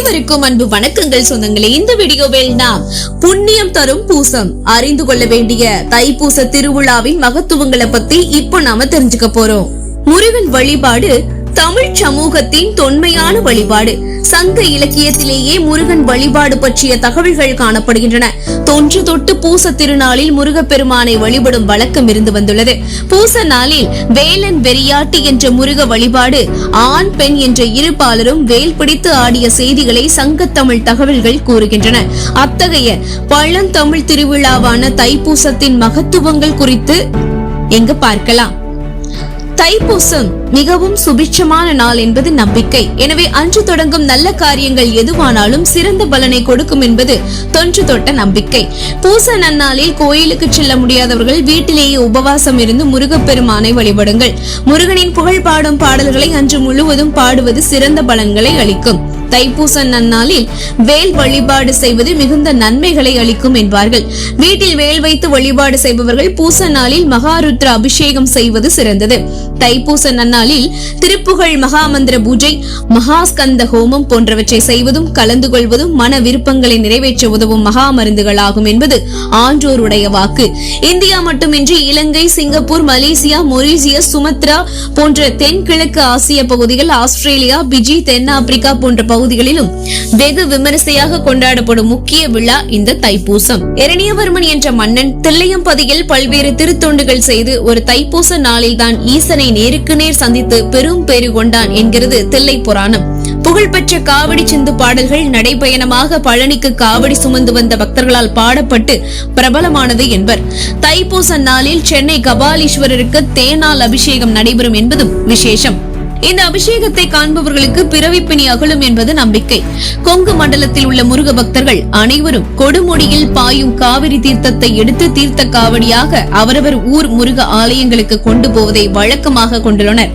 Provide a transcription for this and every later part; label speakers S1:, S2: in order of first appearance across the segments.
S1: அனைவருக்கும் அன்பு வணக்கங்கள் சொந்தங்களே. இந்த வீடியோவில் நாம் புண்ணியம் தரும் பூசம். அறிந்து கொள்ள வேண்டிய தைப்பூச திருவிழாவின் மகத்துவங்களை பத்தி இப்போ நாம தெரிஞ்சுக்க போறோம். முருகன் வழிபாடு தமிழ் சமூகத்தின் தொன்மையான வழிபாடு. சங்க இலக்கியத்திலேயே முருகன் வழிபாடு பற்றிய தகவல்கள் காணப்படுகின்றன. தொன்று தொட்டு பூச திருநாளில் முருகப்பெருமானை வழிபடும் வழக்கம் இருந்து வந்துள்ளது. பூச நாளில் வேலன் வெறியாட்டி என்ற முருக வழிபாடு ஆண் பெண் என்ற இரு பாலரும் வேல் பிடித்து ஆடிய செய்திகளை சங்கத்தமிழ் தகவல்கள் கூறுகின்றன. அத்தகைய பழந்தமிழ் திருவிழாவான தைப்பூசத்தின் மகத்துவங்கள் குறித்து எங்கு பார்க்கலாம். தைப்பூசம் மிகவும் சுபிட்சமான நாள் என்பது நம்பிக்கை. எனவே அன்று தொடங்கும் நல்ல காரியங்கள் எதுவானாலும் சிறந்த பலனை கொடுக்கும் என்பது தொன்று தொட்ட நம்பிக்கை. பூச நன்னாளில் கோயிலுக்கு செல்ல முடியாதவர்கள் வீட்டிலேயே உபவாசம் இருந்து முருகப்பெருமானை வழிபடுங்கள். முருகனின் புகழ் பாடும் பாடல்களை அன்று முழுவதும் பாடுவது சிறந்த பலன்களை அளிக்கும். தைப்பூச நன்னாளில் வேல் வழிபாடு செய்வது மிகுந்த நன்மைகளை அளிக்கும் என்பார்கள். வீட்டில் வேல் வைத்து வழிபாடு செய்பவர்கள் பூச நாளில் மகாருத்ர அபிஷேகம் செய்வது சிறந்தது. தைப்பூச நன்னாள் திருநாளில் திருப்புகழ் மகாமந்திர பூஜை மகாஸ்கந்த ஹோமம் போன்றவற்றை செய்வதும் கலந்து கொள்வதும் மன விருப்பங்களை நிறைவேற்ற உதவும் மகா மருந்துகளாகும் என்பது ஆன்றோருடைய வாக்கு. இந்தியா மட்டுமின்றி Ilangai Singapore Malaysia Mauritius Sumatra போன்ற தென்கிழக்கு ஆசிய பகுதிகள் ஆஸ்திரேலியா பிஜி தென்னாப்பிரிக்கா போன்ற பகுதிகளிலும் வெகு விமரிசையாக கொண்டாடப்படும் முக்கிய விழா இந்த தைப்பூசம். இரணியவர்மன் என்ற மன்னன் தில்லையம்பதியில் பல்வேறு திருத்தொண்டுகள் செய்து ஒரு தைப்பூச நாளில்தான் ஈசனை நேருக்கு நேர் சந்தித்து பெரும் பேறு கொண்டான் என்கிறது தில்லை புராணம். புகழ்பெற்ற காவடி சிந்து பாடல்கள் நடைபயணமாக பழனிக்கு காவடி சுமந்து வந்த பக்தர்களால் பாடப்பட்டு பிரபலமானது என்பர். தைப்பூச நாளில் சென்னை கபாலீஸ்வரருக்கு தேனால் அபிஷேகம் நடைபெறும் என்பதும் விசேஷம். இந்த அபிஷேகத்தை காண்பவர்களுக்கு பிறவிப்பிணி அகலும் என்பது நம்பிக்கை. கொங்கு மண்டலத்தில் உள்ள முருக பக்தர்கள் அனைவரும் கொடுமுடியில் பாயும் காவிரி தீர்த்தத்தை எடுத்து தீர்த்த காவடியாக அவரவர் ஊர் முருக ஆலயங்களுக்கு கொண்டு போவதை வழக்கமாக கொண்டுள்ளனர்.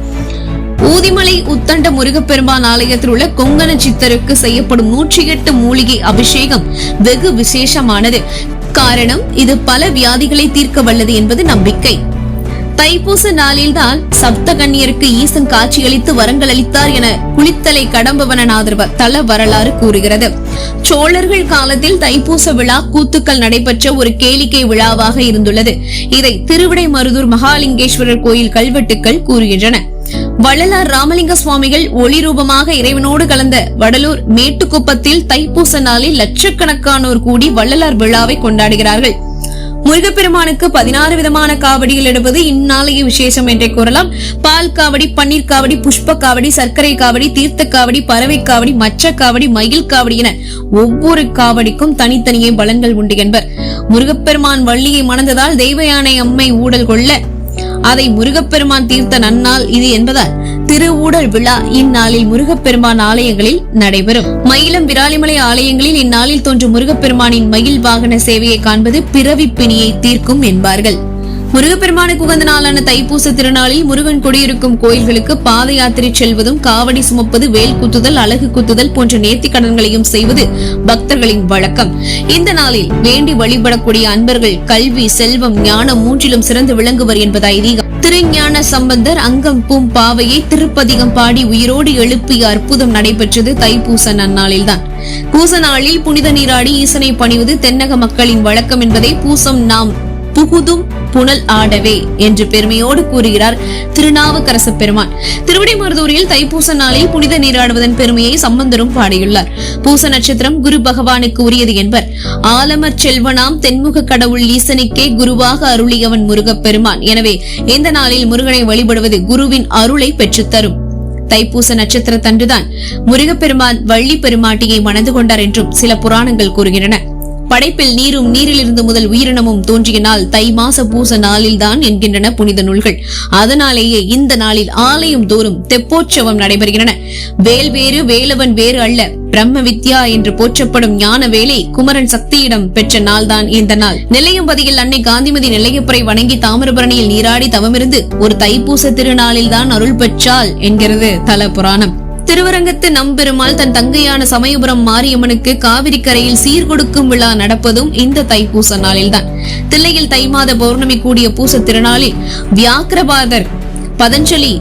S1: ஊதிமலை உத்தண்ட முருகப்பெருமான் ஆலயத்தில் உள்ள கொங்கண சித்தருக்கு செய்யப்படும் நூற்றி எட்டு மூலிகை அபிஷேகம் வெகு விசேஷமானது. காரணம் இது பல வியாதிகளை தீர்க்க வல்லது என்பது நம்பிக்கை. தைப்பூச நாளில்தான் சப்த கண்ணியருக்கு ஈசன் காட்சியளித்து வரங்கள் அளித்தார் என குளித்தலை கடம்பவனநாதர் தல வரலாறு கூறுகிறது. சோழர்கள் காலத்தில் தைப்பூச விழா கூத்துக்கள் நடைபெற்ற ஒரு கேளிக்கை விழாவாக இருந்துள்ளது. இதை திருவிடைமருதூர் மகாலிங்கேஸ்வரர் கோயில் கல்வெட்டுக்கள் கூறுகின்றன. வள்ளலார் ராமலிங்க சுவாமிகள் ஒளி ரூபமாக இறைவனோடு கலந்த வடலூர் மேட்டுக்குப்பத்தில் தைப்பூச நாளில் லட்சக்கணக்கானோர் கூடி வள்ளலார் விழாவை கொண்டாடுகிறார்கள். முருகப்பெருமானுக்கு பதினாறு விதமான காவடிகள் எடுப்பது இந்நாளைய விசேஷம் என்றே கூறலாம். பால் காவடி பன்னீர் காவடி புஷ்ப காவடி சர்க்கரை காவடி தீர்த்த காவடி பறவை காவடி மச்ச காவடி மயில் காவடி என ஒவ்வொரு காவடிக்கும் தனித்தனியே பலன்கள் உண்டு என்பர். முருகப்பெருமான் வள்ளியை மணந்ததால் தெய்வ யானை அம்மை ஊடல் கொள்ள அதை முருகப்பெருமான் தீர்த்த நன்னாள் இது என்பதால் திருவூடல் விழா இந்நாளில் முருகப்பெருமான் ஆலயங்களில் நடைபெறும். மயிலம் விராலிமலை ஆலயங்களில் இந்நாளில் தோன்றும் முருகப்பெருமானின் மயில் வாகன சேவையை காண்பது பிறவி பிணியை தீர்க்கும் என்பார்கள். முருகப்பெருமானுக்கு உகந்த நாளான தைப்பூச திருநாளில் முருகன் குடியிருக்கும் கோயில்களுக்கு பாத யாத்திரை செல்வதும் காவடி சுமப்பது வேல் குத்துதல் அழகு குத்துதல் போன்ற நேர்த்தி கடன்களையும் செய்வது பக்தர்களின் வழக்கம். இந்த நாளில் வேண்டி வழிபடக்கூடிய அன்பர்கள் கல்வி செல்வம் ஞானம் மூன்றிலும் சிறந்து விளங்குவர் என்பது ஐதீகம். திருஞான சம்பந்தர் அங்கம் பூம் பாவையை திருப்பதிகம் பாடி உயிரோடு எழுப்பிய அற்புதம் நடைபெற்றது தைப்பூச நன்னாளில்தான். பூச நாளில் புனித நீராடி ஈசனை பணிவது தென்னக மக்களின் வழக்கம் என்பதை பூசம் நாம் புகுதும் புனல் ஆடவே என்று பெருமையோடு கூறுகிறார் திருநாவுக்கரச பெருமான். திருவிடைமருதூரில் தைப்பூச நாளில் புனித நீராடுவதன் பெருமையை சம்பந்தரும் பாடியுள்ளார். பூச நட்சத்திரம் குரு பகவானுக்கு உரியது என்பர். ஆலமர் செல்வனாம் தென்முக கடவுள் ஈசனுக்கே குருவாக அருளியவன் முருகப் பெருமான் எனவே இந்த நாளில் முருகனை வழிபடுவது குருவின் அருளை பெற்றுத்தரும். தைப்பூச நட்சத்திரத்தன்றுதான் முருகப்பெருமான் வள்ளி பெருமாட்டியை மணந்து கொண்டார் என்றும் சில புராணங்கள் கூறுகின்றன. படைப்பில் நீரும் நீரிலிருந்து முதல் உயிரினமும் தோன்றிய நாள் தை மாச பூச நாளில்தான் என்கின்றன புனித நூல்கள். அதனாலேயே இந்த நாளில் ஆலயம் தோறும் தெப்போற்சவம் நடைபெறுகின்றன. வேல் வேறு வேலவன் வேறு அல்ல. பிரம்ம வித்யா என்று போற்றப்படும் ஞான வேலை குமரன் சக்தியிடம் பெற்ற நாள்தான் இந்த நாள். நெல்லையம்பதியில் அன்னை காந்திமதி நெல்லையப்பரை வணங்கி தாமிரபரணியில் நீராடி தவமிருந்து ஒரு தைப்பூச திருநாளில்தான் அருள் பெற்றாள் என்கிறது தல புராணம் திருவரங்கத்து நம்பெருமாள் தன் தங்கையான சமயபுரம் மாரியம்மனுக்கு காவிரி கரையில் சீர்கொடுக்கும் விழா நடப்பதும் இந்த தைப்பூச நாளில்தான். தில்லையில் தை மாத பௌர்ணமி கூடிய பூச திருநாளில் வியாக்கிரபாதர் பதஞ்சலி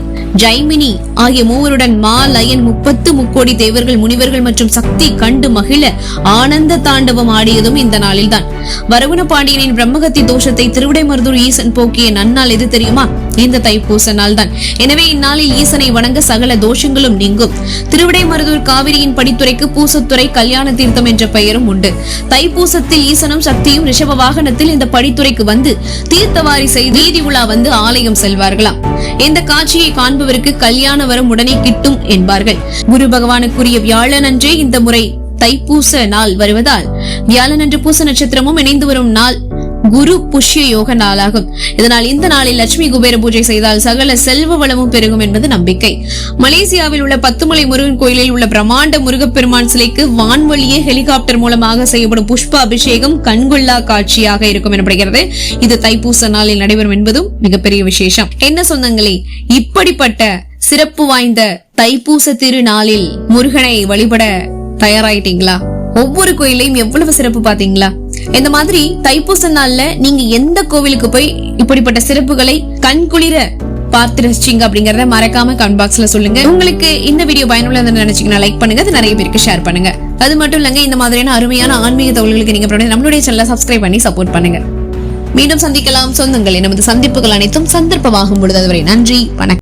S1: ஜைமினி ஆகிய மூவருடன் மா லயன் முப்பத்து முக்கோடி தேவர்கள் முனிவர்கள் மற்றும் சக்தி கண்டு மகிழ ஆனந்த தாண்டவம் ஆடியதும் இந்த நாளில்தான். வரகுண பாண்டியனின் பிரம்மகத்தி தோஷத்தை திருவிடைமருதூர் ஈசன் போக்கிய நன்னாள் எது தெரியுமா? இந்த தைப்பூச நாள் தான் எனவே இந்நாளில் ஈசனை வணங்க சகல தோஷங்களும் நீங்கும். திருவிடை மருதூர் காவிரியின் படித்துறைக்கு பூசத்துறை கல்யாண தீர்த்தம் என்ற பெயரும் உண்டு. தைப்பூசத்தில் ஈசனும் சக்தியும் ரிஷப வாகனத்தில் இந்த படித்துறைக்கு வந்து தீர்த்தவாரி செய்து வீதி உலா வந்து ஆலயம் செல்வார்களாம். இந்த காட்சியை காண்பவருக்கு கல்யாண வரம் உடனே கிட்டும் என்பார்கள். குரு பகவானுக்குரிய வியாழன் அன்றே இந்த முறை தைப்பூச நாள் வருவதால் வியாழன் அன்று பூச நட்சத்திரமும் இணைந்து வரும் நாள் குரு புஷ்ய யோக நாளாகும். இதனால் இந்த நாளில் லட்சுமி குபேர பூஜை செய்தால் சகல செல்வ வளமும் பெருகும் என்பது நம்பிக்கை. மலேசியாவில் உள்ள பத்துமலை முருகன் கோயிலில் உள்ள பிரமாண்ட முருகப்பெருமான் சிலைக்கு வான்வழியே ஹெலிகாப்டர் மூலமாக செய்யப்படும் புஷ்ப அபிஷேகம் கண்கொள்ளா காட்சியாக இருக்கும் எனப்படுகிறது. இது தைப்பூச நாளில் நடைபெறும் என்பதும் மிகப்பெரிய விசேஷம். என்ன சொந்தங்களே இப்படிப்பட்ட சிறப்பு வாய்ந்த தைப்பூச திருநாளில் முருகனை வழிபட தயாராயிட்டீங்களா? ஒவ்வொரு கோயிலையும் எவ்வளவு சிறப்பு பாத்தீங்களா இந்த மாதிரி தைப்பூச நாள்ல நீங்க எந்த கோவிலுக்கு போய் இப்படிப்பட்ட சிறப்புகளை கண்குளிர பார்த்து ரசிச்சிங்க அப்படிங்கறத மறக்காம கமெண்ட் பாக்ஸ்ல சொல்லுங்க. உங்களுக்கு இந்த வீடியோ பயனுள்ளதுன்னு நினைச்சீங்கன்னா லைக் பண்ணுங்க. அது நிறைய பேருக்கு ஷேர் பண்ணுங்க. அது மட்டும் இல்லங்க இந்த மாதிரியான அருமையான ஆன்மீக தகவல்களுக்கு நீங்க நம்மளுடைய சேனலை சப்ஸ்கிரைப் பண்ணி சப்போர்ட் பண்ணுங்க. மீண்டும் சந்திக்கலாம். சொந்தங்கள். நமது சந்திப்புகள் அனைத்தும் சந்தர்ப்பமாகும் பொழுது. அதுவரை நன்றி. வணக்கம்.